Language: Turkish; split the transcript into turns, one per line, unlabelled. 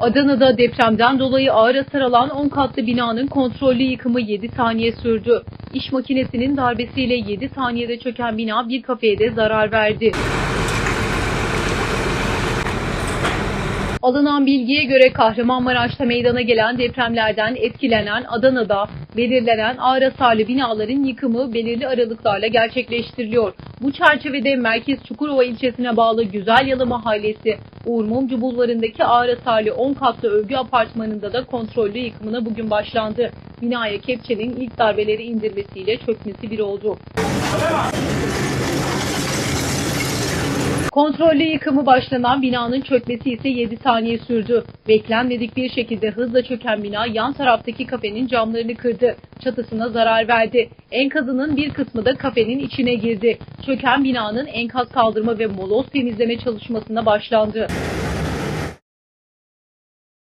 Adana'da depremden dolayı ağır hasar alan 10 katlı binanın kontrollü yıkımı 7 saniye sürdü. İş makinesinin darbesiyle 7 saniyede çöken bina bir kafeye de zarar verdi. Alınan bilgiye göre Kahramanmaraş'ta meydana gelen depremlerden etkilenen Adana'da belirlenen ağır hasarlı binaların yıkımı belirli aralıklarla gerçekleştiriliyor. Bu çerçevede Merkez Çukurova ilçesine bağlı Güzelyalı Mahallesi Uğur Mumcu Bulvarı'ndaki ağır hasarlı 10 katlı övgü apartmanında da kontrollü yıkımına bugün başlandı. Binaya kepçenin ilk darbeleri indirmesiyle çökmesi bir oldu. Kontrollü yıkımı başlanan binanın çökmesi ise 7 saniye sürdü. Beklenmedik bir şekilde hızla çöken bina yan taraftaki kafenin camlarını kırdı. Çatısına zarar verdi. Enkazının bir kısmı da kafenin içine girdi. Çöken binanın enkaz kaldırma ve moloz temizleme çalışmasına başlandı.